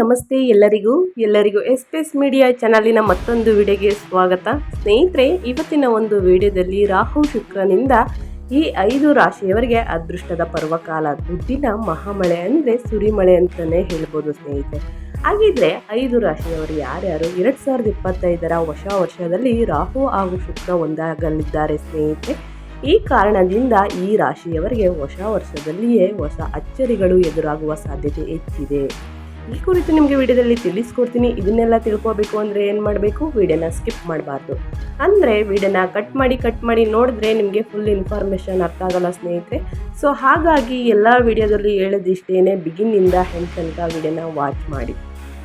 ನಮಸ್ತೆ ಎಲ್ಲರಿಗೂ ಎಲ್ಲರಿಗೂ ಎಸ್ ಪಿ ಎಸ್ ಮೀಡಿಯಾ ಚಾನಲಿನ ಮತ್ತೊಂದು ವಿಡಿಯೋಗೆ ಸ್ವಾಗತ. ಸ್ನೇಹಿತರೆ, ಇವತ್ತಿನ ಒಂದು ವಿಡಿಯೋದಲ್ಲಿ ರಾಹು ಶುಕ್ರನಿಂದ ಈ ಐದು ರಾಶಿಯವರಿಗೆ ಅದೃಷ್ಟದ ಪರ್ವಕಾಲ ದುಡ್ಡಿನ ಮಹಾಮಳೆ ಅಂದರೆ ಸುರಿಮಳೆ ಅಂತಲೇ ಹೇಳ್ಬೋದು ಸ್ನೇಹಿತರೆ. ಹಾಗಿದ್ರೆ ಐದು ರಾಶಿಯವರು ಯಾರ್ಯಾರು? ಎರಡು ಸಾವಿರದ ಇಪ್ಪತ್ತೈದರ ಹೊಸ ವರ್ಷದಲ್ಲಿ ರಾಹು ಹಾಗೂ ಶುಕ್ರ ಒಂದಾಗಲಿದ್ದಾರೆ ಸ್ನೇಹಿತರೆ. ಈ ಕಾರಣದಿಂದ ಈ ರಾಶಿಯವರಿಗೆ ಹೊಸ ವರ್ಷದಲ್ಲಿಯೇ ಹೊಸ ಅಚ್ಚರಿಗಳು ಎದುರಾಗುವ ಸಾಧ್ಯತೆ ಹೆಚ್ಚಿದೆ. ಈ ಕುರಿತು ನಿಮಗೆ ವಿಡಿಯೋದಲ್ಲಿ ತಿಳಿಸ್ಕೊಡ್ತೀನಿ. ಇದನ್ನೆಲ್ಲ ತಿಳ್ಕೊಬೇಕು ಅಂದರೆ ಏನು ಮಾಡಬೇಕು? ವಿಡಿಯೋನ ಸ್ಕಿಪ್ ಮಾಡಬಾರ್ದು. ಅಂದರೆ ವಿಡಿಯೋನ ಕಟ್ ಮಾಡಿ ಕಟ್ ಮಾಡಿ ನೋಡಿದ್ರೆ ನಿಮಗೆ ಫುಲ್ ಇನ್ಫಾರ್ಮೇಷನ್ ಅರ್ಥ ಆಗಲ್ಲ ಸ್ನೇಹಿತರೆ. ಸೊ ಹಾಗಾಗಿ ಎಲ್ಲ ವಿಡಿಯೋದಲ್ಲಿ ಹೇಳೋದಿಷ್ಟೇ ಬಿಗಿನ್ನಿಂದ ಹೆಂಡ್ ತನಕ ವಿಡಿಯೋನ ವಾಚ್ ಮಾಡಿ.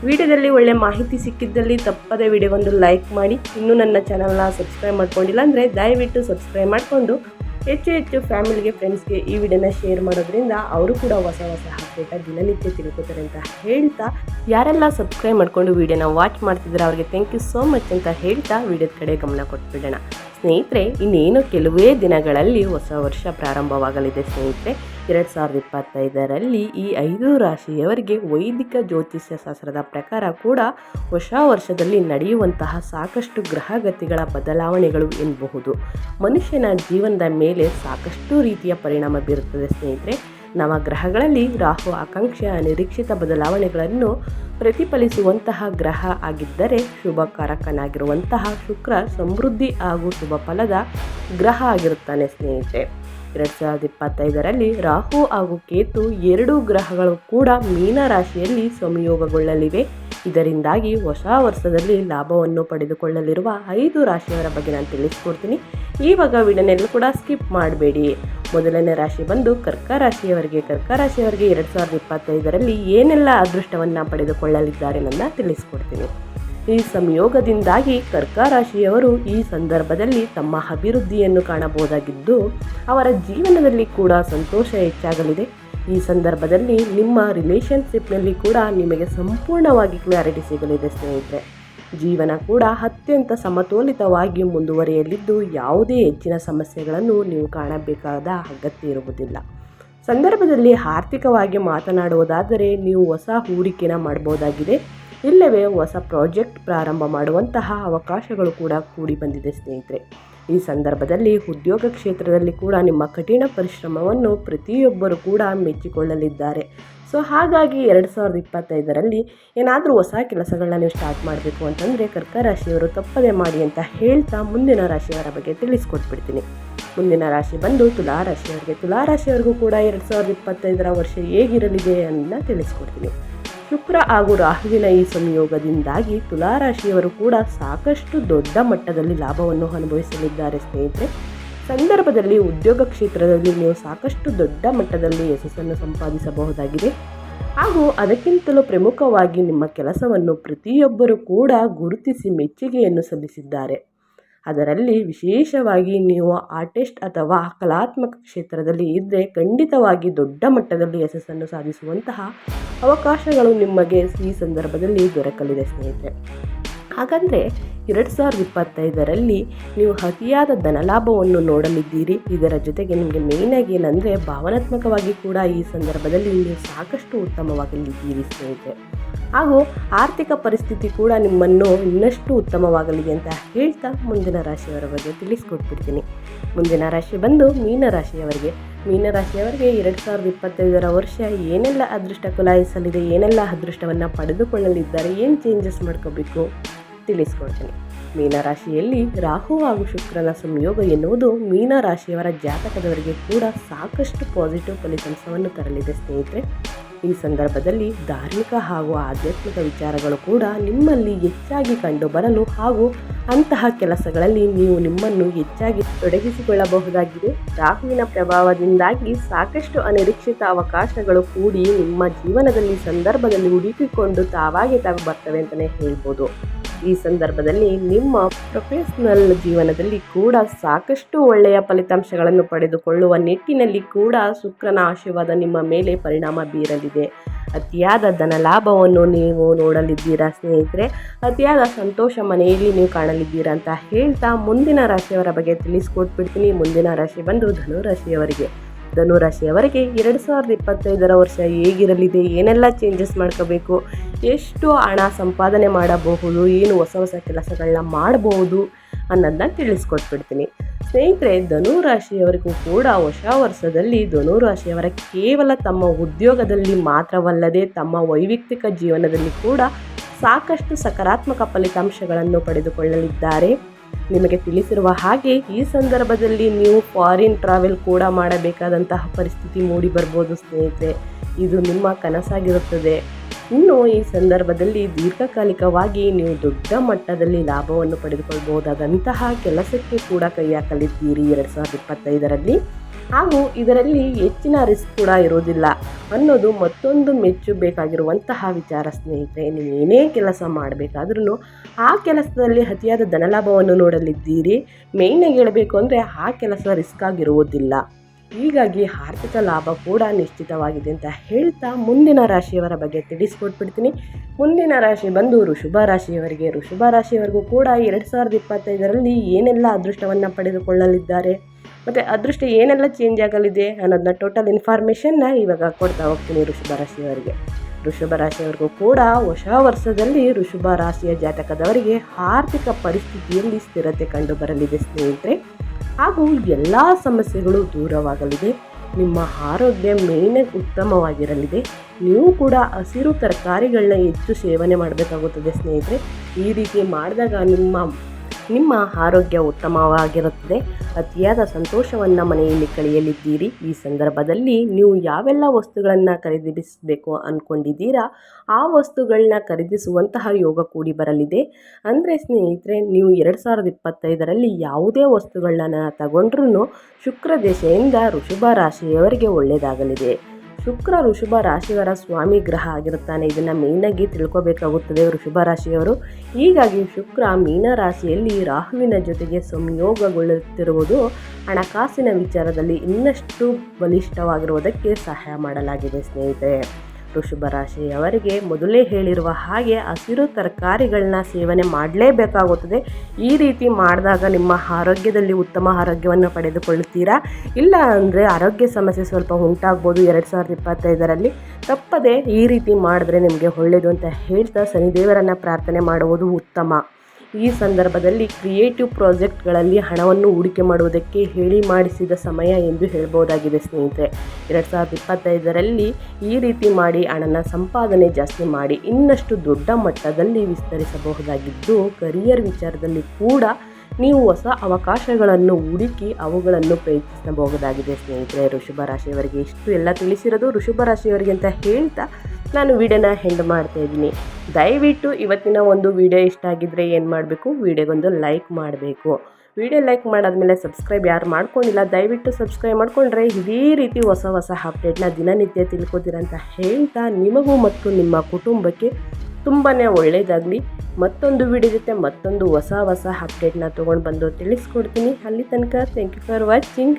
ವಿಡಿಯೋದಲ್ಲಿ ಒಳ್ಳೆ ಮಾಹಿತಿ ಸಿಕ್ಕಿದ್ದಲ್ಲಿ ತಪ್ಪದೇ ವಿಡಿಯೋಗೊಂದು ಲೈಕ್ ಮಾಡಿ. ಇನ್ನೂ ನನ್ನ ಚಾನಲ್ನ ಸಬ್ಸ್ಕ್ರೈಬ್ ಮಾಡ್ಕೊಂಡಿಲ್ಲ ಅಂದರೆ ದಯವಿಟ್ಟು ಸಬ್ಸ್ಕ್ರೈಬ್ ಮಾಡಿಕೊಂಡು ಹೆಚ್ಚು ಹೆಚ್ಚು ಫ್ಯಾಮಿಲಿಗೆ, ಫ್ರೆಂಡ್ಸ್ಗೆ ಈ ವಿಡಿಯೋನ ಶೇರ್ ಮಾಡೋದ್ರಿಂದ ಅವರು ಕೂಡ ಹೊಸ ಹೊಸ ಅಪ್ಡೇಟ ದಿನನಿತ್ಯ ತಿಳ್ಕೊತಾರೆ ಅಂತ ಹೇಳ್ತಾ, ಯಾರೆಲ್ಲ ಸಬ್ಸ್ಕ್ರೈಬ್ ಮಾಡ್ಕೊಂಡು ವಿಡಿಯೋನ ವಾಚ್ ಮಾಡ್ತಿದ್ರೆ ಅವ್ರಿಗೆ ಥ್ಯಾಂಕ್ ಯು ಸೋ ಮಚ್ ಅಂತ ಹೇಳ್ತಾ ವಿಡಿಯೋದ ಕಡೆ ಗಮನ ಕೊಟ್ಬಿಡೋಣ. ಸ್ನೇಹಿತರೆ, ಇನ್ನೇನು ಕೆಲವೇ ದಿನಗಳಲ್ಲಿ ಹೊಸ ವರ್ಷ ಪ್ರಾರಂಭವಾಗಲಿದೆ ಸ್ನೇಹಿತರೆ ಎರಡು ಸಾವಿರದ ಇಪ್ಪತ್ತೈದರಲ್ಲಿ ಈ ಐದು ರಾಶಿಯವರಿಗೆ ವೈದಿಕ ಜ್ಯೋತಿಷ್ಯ ಶಾಸ್ತ್ರದ ಪ್ರಕಾರ ಕೂಡ ಹೊಸ ವರ್ಷದಲ್ಲಿ ನಡೆಯುವಂತಹ ಸಾಕಷ್ಟು ಗ್ರಹಗತಿಗಳ ಬದಲಾವಣೆಗಳು ಎನ್ನಬಹುದು ಮನುಷ್ಯನ ಜೀವನದ ಮೇಲೆ ಸಾಕಷ್ಟು ರೀತಿಯ ಪರಿಣಾಮ ಬೀರುತ್ತದೆ ಸ್ನೇಹಿತರೆ. ನವಗ್ರಹಗಳಲ್ಲಿ ರಾಹು ಆಕಾಂಕ್ಷೆ ಅನಿರೀಕ್ಷಿತ ಬದಲಾವಣೆಗಳನ್ನು ಪ್ರತಿಫಲಿಸುವಂತಹ ಗ್ರಹ ಆಗಿದ್ದರೆ ಶುಭಕಾರಕನಾಗಿರುವಂತಹ ಶುಕ್ರ ಸಮೃದ್ಧಿ ಹಾಗೂ ಶುಭ ಫಲದ ಗ್ರಹ ಆಗಿರುತ್ತಾನೆ ಸ್ನೇಹಿತರೆ. ಎರಡು ಸಾವಿರದ ಇಪ್ಪತ್ತೈದರಲ್ಲಿ ರಾಹು ಹಾಗೂ ಕೇತು ಎರಡೂ ಗ್ರಹಗಳು ಕೂಡ ಮೀನ ರಾಶಿಯಲ್ಲಿ ಸಂಯೋಗಗೊಳ್ಳಲಿವೆ. ಇದರಿಂದಾಗಿ ಹೊಸ ವರ್ಷದಲ್ಲಿ ಲಾಭವನ್ನು ಪಡೆದುಕೊಳ್ಳಲಿರುವ ಐದು ರಾಶಿಯವರ ಬಗ್ಗೆ ನಾನು ತಿಳಿಸ್ಕೊಡ್ತೀನಿ. ಇವಾಗ ವಿಡಿಯೋನೆಲ್ಲೂ ಕೂಡ ಸ್ಕಿಪ್ ಮಾಡಬೇಡಿ. ಮೊದಲನೇ ರಾಶಿ ಬಂದು ಕರ್ಕ ರಾಶಿಯವರಿಗೆ. ಕರ್ಕ ರಾಶಿಯವರಿಗೆ ಎರಡು ಸಾವಿರದ ಇಪ್ಪತ್ತೈದರಲ್ಲಿ ಏನೆಲ್ಲ ಅದೃಷ್ಟವನ್ನು ಪಡೆದುಕೊಳ್ಳಲಿದ್ದಾರೆ ನನ್ನ ತಿಳಿಸ್ಕೊಡ್ತೀನಿ. ಈ ಸಂಯೋಗದಿಂದಾಗಿ ಕರ್ಕ ರಾಶಿಯವರು ಈ ಸಂದರ್ಭದಲ್ಲಿ ತಮ್ಮ ಅಭಿವೃದ್ಧಿಯನ್ನು ಕಾಣಬಹುದಾಗಿದ್ದು, ಅವರ ಜೀವನದಲ್ಲಿ ಕೂಡ ಸಂತೋಷ ಹೆಚ್ಚಾಗಲಿದೆ. ಈ ಸಂದರ್ಭದಲ್ಲಿ ನಿಮ್ಮ ರಿಲೇಷನ್ಶಿಪ್ನಲ್ಲಿ ಕೂಡ ನಿಮಗೆ ಸಂಪೂರ್ಣವಾಗಿ ಕ್ಲಾರಿಟಿ ಸಿಗಲಿದೆ ಸ್ನೇಹಿತರೆ. ಜೀವನ ಕೂಡ ಅತ್ಯಂತ ಸಮತೋಲಿತವಾಗಿ ಮುಂದುವರಿಯಲಿದ್ದು, ಯಾವುದೇ ಹೆಚ್ಚಿನ ಸಮಸ್ಯೆಗಳನ್ನು ನೀವು ಕಾಣಬೇಕಾದ ಅಗತ್ಯ ಇರುವುದಿಲ್ಲ. ಸಂದರ್ಭದಲ್ಲಿ ಆರ್ಥಿಕವಾಗಿ ಮಾತನಾಡುವುದಾದರೆ, ನೀವು ಹೊಸ ಹೂಡಿಕೆನ ಮಾಡಬಹುದಾಗಿದೆ. ಇಲ್ಲವೇ ಹೊಸ ಪ್ರಾಜೆಕ್ಟ್ ಪ್ರಾರಂಭ ಮಾಡುವಂತಹ ಅವಕಾಶಗಳು ಕೂಡ ಕೂಡಿ ಬಂದಿದೆ, ಸ್ನೇಹಿತರೆ. ಈ ಸಂದರ್ಭದಲ್ಲಿ ಉದ್ಯೋಗ ಕ್ಷೇತ್ರದಲ್ಲಿ ಕೂಡ ನಿಮ್ಮ ಕಠಿಣ ಪರಿಶ್ರಮವನ್ನು ಪ್ರತಿಯೊಬ್ಬರು ಕೂಡ ಮೆಚ್ಚಿಕೊಳ್ಳಲಿದ್ದಾರೆ. ಸೊ, ಹಾಗಾಗಿ ಎರಡು ಸಾವಿರದ ಇಪ್ಪತ್ತೈದರಲ್ಲಿ ಏನಾದರೂ ಹೊಸ ಕೆಲಸಗಳನ್ನ ನೀವು ಸ್ಟಾರ್ಟ್ ಮಾಡಬೇಕು ಅಂತಂದರೆ ಕರ್ಕ ರಾಶಿಯವರು ತಪ್ಪದೆ ಮಾಡಿ ಅಂತ ಹೇಳ್ತಾ ಮುಂದಿನ ರಾಶಿಯವರ ಬಗ್ಗೆ ತಿಳಿಸ್ಕೊಟ್ಬಿಡ್ತೀನಿ. ಮುಂದಿನ ರಾಶಿ ಬಂದು ತುಲಾ ರಾಶಿಯವರಿಗೆ. ತುಲಾ ರಾಶಿಯವರಿಗೂ ಕೂಡ ಎರಡು ಸಾವಿರದ ಇಪ್ಪತ್ತೈದರ ವರ್ಷ ಹೇಗಿರಲಿದೆ ಅನ್ನ ತಿಳಿಸ್ಕೊಡ್ತೀನಿ. ಶುಕ್ರ ಹಾಗೂ ರಾಹುವಿನ ಈ ಸಂಯೋಗದಿಂದಾಗಿ ತುಲಾರಾಶಿಯವರು ಕೂಡ ಸಾಕಷ್ಟು ದೊಡ್ಡ ಮಟ್ಟದಲ್ಲಿ ಲಾಭವನ್ನು ಅನುಭವಿಸಲಿದ್ದಾರೆ ಸ್ನೇಹಿತರೆ. ಸಂದರ್ಭದಲ್ಲಿ ಉದ್ಯೋಗ ಕ್ಷೇತ್ರದಲ್ಲಿ ನೀವು ಸಾಕಷ್ಟು ದೊಡ್ಡ ಮಟ್ಟದಲ್ಲಿ ಯಶಸ್ಸನ್ನು ಸಂಪಾದಿಸಬಹುದಾಗಿದೆ. ಹಾಗೂ ಅದಕ್ಕಿಂತಲೂ ಪ್ರಮುಖವಾಗಿ ನಿಮ್ಮ ಕೆಲಸವನ್ನು ಪ್ರತಿಯೊಬ್ಬರೂ ಕೂಡ ಗುರುತಿಸಿ ಮೆಚ್ಚುಗೆಯನ್ನು ಸಲ್ಲಿಸಿದ್ದಾರೆ. ಅದರಲ್ಲಿ ವಿಶೇಷವಾಗಿ ನೀವು ಆರ್ಟಿಸ್ಟ್ ಅಥವಾ ಕಲಾತ್ಮಕ ಕ್ಷೇತ್ರದಲ್ಲಿ ಇದ್ದರೆ ಖಂಡಿತವಾಗಿ ದೊಡ್ಡ ಮಟ್ಟದಲ್ಲಿ ಯಶಸ್ಸನ್ನು ಸಾಧಿಸುವಂತಹ ಅವಕಾಶಗಳು ನಿಮಗೆ ಈ ಸಂದರ್ಭದಲ್ಲಿ ದೊರಕಲಿದೆ ಸ್ನೇಹಿತರೆ. ಹಾಗಂದರೆ ಎರಡು ಸಾವಿರದ ಇಪ್ಪತ್ತೈದರಲ್ಲಿ ನೀವು ಅತಿಯಾದ ಧನಲಾಭವನ್ನು ನೋಡಲಿದ್ದೀರಿ. ಇದರ ಜೊತೆಗೆ ನಿಮಗೆ ಮೇಯ್ನಾಗಿ ಏನಂದರೆ ಭಾವನಾತ್ಮಕವಾಗಿ ಕೂಡ ಈ ಸಂದರ್ಭದಲ್ಲಿ ನೀವು ಸಾಕಷ್ಟು ಉತ್ತಮವಾಗಲಿದ್ದೀರಿ ಸ್ನೇಹಿತರೆ. ಹಾಗೂ ಆರ್ಥಿಕ ಪರಿಸ್ಥಿತಿ ಕೂಡ ನಿಮ್ಮನ್ನು ಇನ್ನಷ್ಟು ಉತ್ತಮವಾಗಲಿದೆ ಅಂತ ಹೇಳ್ತಾ ಮುಂದಿನ ರಾಶಿಯವರ ಬಗ್ಗೆ ತಿಳಿಸ್ಕೊಟ್ಬಿಡ್ತೀನಿ. ಮುಂದಿನ ರಾಶಿ ಬಂದು ಮೀನ ರಾಶಿಯವರಿಗೆ. ಮೀನ ರಾಶಿಯವರಿಗೆ ಎರಡು ಸಾವಿರದ ಇಪ್ಪತ್ತೈದರ ವರ್ಷ ಏನೆಲ್ಲ ಅದೃಷ್ಟ ಕುಲಾಯಿಸಲಿದೆ, ಏನೆಲ್ಲ ಅದೃಷ್ಟವನ್ನು ಪಡೆದುಕೊಳ್ಳಲಿದ್ದಾರೆ, ಏನು ಚೇಂಜಸ್ ಮಾಡ್ಕೋಬೇಕು? ತಿಳಿಸ್ಕೊಡ್ತೀನಿ ಮೀನರಾಶಿಯಲ್ಲಿ ರಾಹು ಹಾಗೂ ಶುಕ್ರನ ಸಂಯೋಗ ಎನ್ನುವುದು ಮೀನರಾಶಿಯವರ ಜಾತಕದವರಿಗೆ ಕೂಡ ಸಾಕಷ್ಟು ಪಾಸಿಟಿವ್ ಫಲಿತಾಂಶವನ್ನು ತರಲಿದೆ ಸ್ನೇಹಿತರೆ. ಈ ಸಂದರ್ಭದಲ್ಲಿ ಧಾರ್ಮಿಕ ಹಾಗೂ ಆಧ್ಯಾತ್ಮಿಕ ವಿಚಾರಗಳು ಕೂಡ ನಿಮ್ಮಲ್ಲಿ ಹೆಚ್ಚಾಗಿ ಕಂಡುಬರಲು ಹಾಗೂ ಅಂತಹ ಕೆಲಸಗಳಲ್ಲಿ ನೀವು ನಿಮ್ಮನ್ನು ಹೆಚ್ಚಾಗಿ ತೊಡಗಿಸಿಕೊಳ್ಳಬಹುದಾಗಿದೆ. ರಾಹುವಿನ ಪ್ರಭಾವದಿಂದಾಗಿ ಸಾಕಷ್ಟು ಅನಿರೀಕ್ಷಿತ ಅವಕಾಶಗಳು ಕೂಡಿ ನಿಮ್ಮ ಜೀವನದಲ್ಲಿ ಸಂದರ್ಭದಲ್ಲಿ ಹುಡುಕಿಕೊಂಡು ತಾವಾಗೆ ತಾವು ಬರ್ತವೆ ಅಂತಲೇ ಹೇಳ್ಬೋದು. ಈ ಸಂದರ್ಭದಲ್ಲಿ ನಿಮ್ಮ ಪ್ರೊಫೆಷನಲ್ ಜೀವನದಲ್ಲಿ ಕೂಡ ಸಾಕಷ್ಟು ಒಳ್ಳೆಯ ಫಲಿತಾಂಶಗಳನ್ನು ಪಡೆದುಕೊಳ್ಳುವ ನಿಟ್ಟಿನಲ್ಲಿ ಕೂಡ ಶುಕ್ರನ ಆಶೀರ್ವಾದ ನಿಮ್ಮ ಮೇಲೆ ಪರಿಣಾಮ ಬೀರಲಿದೆ. ಅತಿಯಾದ ಧನ ಲಾಭವನ್ನು ನೀವು ನೋಡಲಿದ್ದೀರಾ ಸ್ನೇಹಿತರೆ? ಅತಿಯಾದ ಸಂತೋಷ ಮನೆಯಲ್ಲಿ ನೀವು ಕಾಣಲಿದ್ದೀರಾ ಅಂತ ಹೇಳ್ತಾ ಮುಂದಿನ ರಾಶಿಯವರ ಬಗ್ಗೆ ತಿಳಿಸ್ಕೊಟ್ಬಿಡ್ತೀನಿ. ಮುಂದಿನ ರಾಶಿ ಬಂದು ಧನು ರಾಶಿಯವರಿಗೆ ಧನುರಾಶಿಯವರಿಗೆ ಎರಡು ಸಾವಿರದ ಇಪ್ಪತ್ತೈದರ ವರ್ಷ ಹೇಗಿರಲಿದೆ, ಏನೆಲ್ಲ ಚೇಂಜಸ್ ಮಾಡ್ಕೋಬೇಕು, ಎಷ್ಟು ಹಣ ಸಂಪಾದನೆ ಮಾಡಬಹುದು, ಏನು ಹೊಸ ಹೊಸ ಕೆಲಸಗಳನ್ನ ಮಾಡಬಹುದು ಅನ್ನೋದನ್ನ ತಿಳಿಸ್ಕೊಟ್ಬಿಡ್ತೀನಿ. ಸ್ನೇಹಿತರೆ, ಧನುರಾಶಿಯವರಿಗೂ ಕೂಡ ಹೊಸ ವರ್ಷದಲ್ಲಿ ಧನುರಾಶಿಯವರ ಕೇವಲ ತಮ್ಮ ಉದ್ಯೋಗದಲ್ಲಿ ಮಾತ್ರವಲ್ಲದೆ ತಮ್ಮ ವೈಯಕ್ತಿಕ ಜೀವನದಲ್ಲಿ ಕೂಡ ಸಾಕಷ್ಟು ಸಕಾರಾತ್ಮಕ ಫಲಿತಾಂಶಗಳನ್ನು ಪಡೆದುಕೊಳ್ಳಲಿದ್ದಾರೆ. ನಿಮಗೆ ತಿಳಿಸಿರುವ ಹಾಗೆ ಈ ಸಂದರ್ಭದಲ್ಲಿ ನೀವು ಫಾರಿನ್ ಟ್ರಾವೆಲ್ ಕೂಡ ಮಾಡಬೇಕಾದಂತಹ ಪರಿಸ್ಥಿತಿ ಮೂಡಿ ಬರ್ಬೋದು, ಸ್ನೇಹಿತರೆ. ಇದು ನಿಮ್ಮ ಕನಸಾಗಿರುತ್ತದೆ. ಇನ್ನು ಈ ಸಂದರ್ಭದಲ್ಲಿ ದೀರ್ಘಕಾಲಿಕವಾಗಿ ನೀವು ದೊಡ್ಡ ಮಟ್ಟದಲ್ಲಿ ಲಾಭವನ್ನು ಪಡೆದುಕೊಳ್ಬಹುದಾದಂತಹ ಕೆಲಸಕ್ಕೆ ಕೂಡ ಕೈ ಹಾಕಲಿದ್ದೀರಿ. ಎರಡು ಸಾವಿರದ ಇಪ್ಪತ್ತೈದರಲ್ಲಿ ಹಾಗೂ ಇದರಲ್ಲಿ ಹೆಚ್ಚಿನ ರಿಸ್ಕ್ ಕೂಡ ಇರೋದಿಲ್ಲ ಅನ್ನೋದು ಮತ್ತೊಂದು ಮೆಚ್ಚಬೇಕಾಗಿರುವಂತಹ ವಿಚಾರ ಸ್ನೇಹಿತರೆ. ನೀವು ಏನೇ ಕೆಲಸ ಮಾಡಬೇಕಾದ್ರೂ ಆ ಕೆಲಸದಲ್ಲಿ ಅತಿಯಾದ ಧನಲಾಭವನ್ನು ನೋಡಲಿದ್ದೀರಿ. ಮೇಯ್ನಾಗಿ ಹೇಳಬೇಕು ಅಂದರೆ ಆ ಕೆಲಸ ರಿಸ್ಕ್ ಆಗಿರುವುದಿಲ್ಲ. ಹೀಗಾಗಿ ಆರ್ಥಿಕ ಲಾಭ ಕೂಡ ನಿಶ್ಚಿತವಾಗಿದೆ ಅಂತ ಹೇಳ್ತಾ ಮುಂದಿನ ರಾಶಿಯವರ ಬಗ್ಗೆ ತಿಳಿಸ್ಕೊಟ್ಬಿಡ್ತೀನಿ. ಮುಂದಿನ ರಾಶಿ ಬಂದು ಋಷಭ ರಾಶಿಯವರಿಗೆ. ಋಷಭ ರಾಶಿಯವರಿಗೂ ಕೂಡ ಎರಡು ಸಾವಿರದ ಇಪ್ಪತ್ತೈದರಲ್ಲಿ ಏನೆಲ್ಲ ಅದೃಷ್ಟವನ್ನು ಪಡೆದುಕೊಳ್ಳಲಿದ್ದಾರೆ? ಮತ್ತು ಅದೃಷ್ಟ ಏನೆಲ್ಲ ಚೇಂಜ್ ಆಗಲಿದೆ ಅನ್ನೋದನ್ನ ಟೋಟಲ್ ಇನ್ಫಾರ್ಮೇಷನ್ನ ಇವಾಗ ಕೊಡ್ತಾ ಹೋಗ್ತೀನಿ ಋಷಭ ರಾಶಿಯವರಿಗೆ. ಋಷಭ ರಾಶಿಯವರಿಗೂ ಕೂಡ ಹೊಸ ವರ್ಷದಲ್ಲಿ ಋಷಭ ರಾಶಿಯ ಜಾತಕದವರಿಗೆ ಆರ್ಥಿಕ ಪರಿಸ್ಥಿತಿಯಲ್ಲಿ ಸ್ಥಿರತೆ ಕಂಡು ಬರಲಿದೆ ಸ್ನೇಹಿತರೆ. ಹಾಗೂ ಎಲ್ಲ ಸಮಸ್ಯೆಗಳು ದೂರವಾಗಲಿದೆ. ನಿಮ್ಮ ಆರೋಗ್ಯ ಮೇನ್ ಉತ್ತಮವಾಗಿರಲಿದೆ. ನೀವು ಕೂಡ ಹಸಿರು ತರಕಾರಿಗಳನ್ನ ಹೆಚ್ಚು ಸೇವನೆ ಮಾಡಬೇಕಾಗುತ್ತದೆ ಸ್ನೇಹಿತರೆ. ಈ ರೀತಿ ಮಾಡಿದಾಗ ನಿಮ್ಮ ನಿಮ್ಮ ಆರೋಗ್ಯ ಉತ್ತಮವಾಗಿರುತ್ತದೆ. ಅತಿಯಾದ ಸಂತೋಷವನ್ನು ಮನೆಯಲ್ಲಿ ಕಳೆಯಲಿದ್ದೀರಿ. ಈ ಸಂದರ್ಭದಲ್ಲಿ ನೀವು ಯಾವೆಲ್ಲ ವಸ್ತುಗಳನ್ನು ಖರೀದಿಸಬೇಕು ಅಂದ್ಕೊಂಡಿದ್ದೀರಾ ಆ ವಸ್ತುಗಳನ್ನ ಖರೀದಿಸುವಂತಹ ಯೋಗ ಕೂಡಿ ಬರಲಿದೆ. ಅಂದರೆ ಸ್ನೇಹಿತರೆ, ನೀವು ಎರಡು ಸಾವಿರದ ಇಪ್ಪತ್ತೈದರಲ್ಲಿ ಯಾವುದೇ ವಸ್ತುಗಳನ್ನ ತಗೊಂಡ್ರೂ ಶುಕ್ರ ದೇಶೆಯಿಂದ ಋಷಭ ರಾಶಿಯವರಿಗೆ ಒಳ್ಳೆಯದಾಗಲಿದೆ ಶುಕ್ರ ಋಷಭ ರಾಶಿಯವರ ಸ್ವಾಮಿ ಗ್ರಹ ಆಗಿರುತ್ತಾನೆ. ಇದನ್ನು ಮೇಯ್ನಾಗಿ ತಿಳ್ಕೊಬೇಕಾಗುತ್ತದೆ ಋಷಭ ರಾಶಿಯವರು. ಹೀಗಾಗಿ ಶುಕ್ರ ಮೀನ ರಾಶಿಯಲ್ಲಿ ರಾಹುವಿನ ಜೊತೆಗೆ ಸಂಯೋಗಗೊಳ್ಳುತ್ತಿರುವುದು ಹಣಕಾಸಿನ ವಿಚಾರದಲ್ಲಿ ಇನ್ನಷ್ಟು ಬಲಿಷ್ಠವಾಗಿರುವುದಕ್ಕೆ ಸಹಾಯ ಮಾಡಲಾಗಿದೆ ಸ್ನೇಹಿತರೆ. ಋಷಭ ರಾಶಿಯವರಿಗೆ ಮೊದಲೇ ಹೇಳಿರುವ ಹಾಗೆ ಹಸಿರು ತರಕಾರಿಗಳನ್ನ ಸೇವನೆ ಮಾಡಲೇಬೇಕಾಗುತ್ತದೆ. ಈ ರೀತಿ ಮಾಡಿದಾಗ ನಿಮ್ಮ ಆರೋಗ್ಯದಲ್ಲಿ ಉತ್ತಮ ಆರೋಗ್ಯವನ್ನು ಪಡೆದುಕೊಳ್ಳುತ್ತೀರಾ? ಇಲ್ಲ ಅಂದರೆ ಆರೋಗ್ಯ ಸಮಸ್ಯೆ ಸ್ವಲ್ಪ ಉಂಟಾಗ್ಬೋದು ಎರಡು ಸಾವಿರದ ಇಪ್ಪತ್ತೈದರಲ್ಲಿ. ತಪ್ಪದೆ ಈ ರೀತಿ ಮಾಡಿದ್ರೆ ನಿಮಗೆ ಒಳ್ಳೆಯದು ಅಂತ ಹೇಳ್ತಾ ಶನಿದೇವರನ್ನು ಪ್ರಾರ್ಥನೆ ಮಾಡುವುದು ಉತ್ತಮ. ಈ ಸಂದರ್ಭದಲ್ಲಿ ಕ್ರಿಯೇಟಿವ್ ಪ್ರಾಜೆಕ್ಟ್ಗಳಲ್ಲಿ ಹಣವನ್ನು ಹೂಡಿಕೆ ಮಾಡುವುದಕ್ಕೆ ಹೇಳಿ ಮಾಡಿಸಿದ ಸಮಯ ಎಂದು ಹೇಳ್ಬೋದಾಗಿದೆ ಸ್ನೇಹಿತರೆ. ಎರಡು ಸಾವಿರದ ಇಪ್ಪತ್ತೈದರಲ್ಲಿ ಈ ರೀತಿ ಮಾಡಿ ಹಣನ ಸಂಪಾದನೆ ಜಾಸ್ತಿ ಮಾಡಿ ಇನ್ನಷ್ಟು ದೊಡ್ಡ ಮಟ್ಟದಲ್ಲಿ ವಿಸ್ತರಿಸಬಹುದಾಗಿದ್ದು, ಕರಿಯರ್ ವಿಚಾರದಲ್ಲಿ ಕೂಡ ನೀವು ಹೊಸ ಅವಕಾಶಗಳನ್ನು ಹುಡುಕಿ ಅವುಗಳನ್ನು ಪ್ರಯತ್ನಿಸಬಹುದಾಗಿದೆ, ಸ್ನೇಹಿತರೆ. ಋಷಭ ರಾಶಿಯವರಿಗೆ ಇಷ್ಟು ಎಲ್ಲ ತಿಳಿಸಿರೋದು. ಋಷಭ ರಾಶಿಯವರಿಗೆ ಅಂತ ಹೇಳ್ತಾ ನಾನು ವಿಡಿಯೋನ ಹೆಂಡ್ ಮಾಡ್ತಾ ಇದ್ದೀನಿ. ದಯವಿಟ್ಟು ಇವತ್ತಿನ ಒಂದು ವಿಡಿಯೋ ಇಷ್ಟ ಆಗಿದ್ದರೆ ಏನು ಮಾಡಬೇಕು? ವಿಡಿಯೋಗೊಂದು ಲೈಕ್ ಮಾಡಬೇಕು. ವಿಡಿಯೋ ಲೈಕ್ ಮಾಡಾದಮೇಲೆ ಸಬ್ಸ್ಕ್ರೈಬ್ ಯಾರು ಮಾಡ್ಕೊಂಡಿಲ್ಲ, ದಯವಿಟ್ಟು ಸಬ್ಸ್ಕ್ರೈಬ್ ಮಾಡಿಕೊಂಡ್ರೆ ಇದೇ ರೀತಿ ಹೊಸ ಹೊಸ ಅಪ್ಡೇಟ್ನ ದಿನನಿತ್ಯ ತಿಳ್ಕೊತೀರಂತ ಹೇಳ್ತಾ ನಿಮಗೂ ಮತ್ತು ನಿಮ್ಮ ಕುಟುಂಬಕ್ಕೆ ತುಂಬಾ ಒಳ್ಳೆಯದಾಗಲಿ ಮತ್ತೊಂದು ವಿಡಿಯೋ ಜೊತೆ ಮತ್ತೊಂದು ಹೊಸ ಹೊಸ ಅಪ್ಡೇಟ್ನ ತೊಗೊಂಡು ಬಂದು ತಿಳಿಸ್ಕೊಡ್ತೀನಿ. ಅಲ್ಲಿ ತನಕ ಥ್ಯಾಂಕ್ ಯು ಫಾರ್ ವಾಚಿಂಗ್